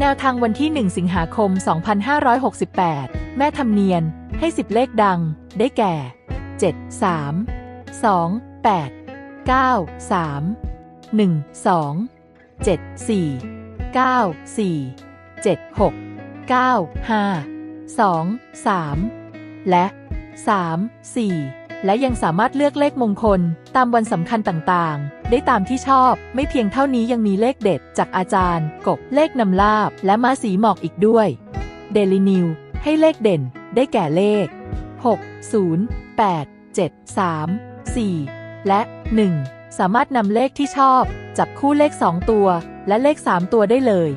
แนวทางวันที่ 1 สิงหาคม 2568 แม่ทำเนียน ให้ 10 เลขดัง ได้แก่ 7 3 2 8 9 3 1 2 7 4 9 4 7 6 9 5 2 3 และ 3 4 และยังสามารถเลือกเลขมงคล ตามวันสำคัญต่างๆ ได้ตามที่ชอบ ไม่เพียงเท่านี้ยังมีเลขเด็ด จากอาจารย์ กบ เลขนำลาบ และม้าสีหมอกอีกด้วยเดลินิวให้เลขเด่น ได้แก่เลข 6 0 8 7 3 4 และ 1 สามารถนำเลขที่ชอบ จับคู่เลข 2 ตัว และเลข 3 ตัวได้เลย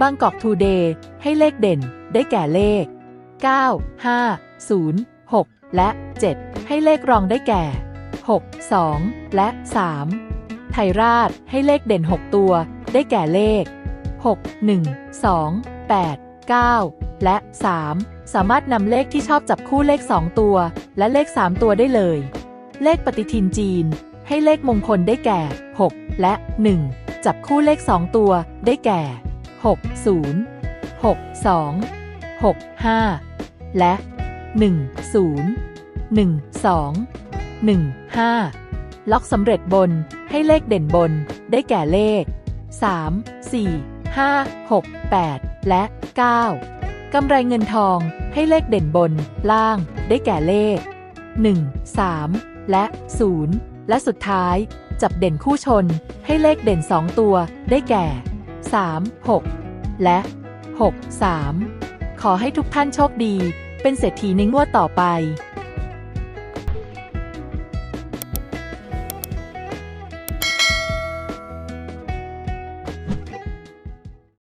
บางกอกทูเดย์ให้เลขเด่น ได้แก่เลข 9 5 0 และ 7 ให้เลขรองได้แก่ 6 2 และ 3 ไทยราชให้เลขเด่น 6 ตัว ได้แก่เลข 6 1 2 8 9 และ 3 สามารถนำเลขที่ชอบจับคู่เลข 2 ตัว และเลข 3 ตัวได้เลย เลขปฏิทินจีน ให้เลขมงคลได้แก่ 6 และ 1 จับคู่เลข 2 ตัว ได้แก่ 6 0 6 2 6 5 และ 1 0 1 2 1 5 ล็อกสำเร็จบนให้เลขเด่นบน ได้แก่เลข 3 4 5 6 8 และ 9 กำไรเงินทองให้เลขเด่นบนล่าง ได้แก่เลข 1 3 และ 0 และสุดท้าย จับเด่นคู่ชนให้เลขเด่น 2 ตัว ได้แก่ 3 6 และ 6 3 ขอให้ทุกท่านโชคดี เป็นเศรษฐีในงวดต่อไป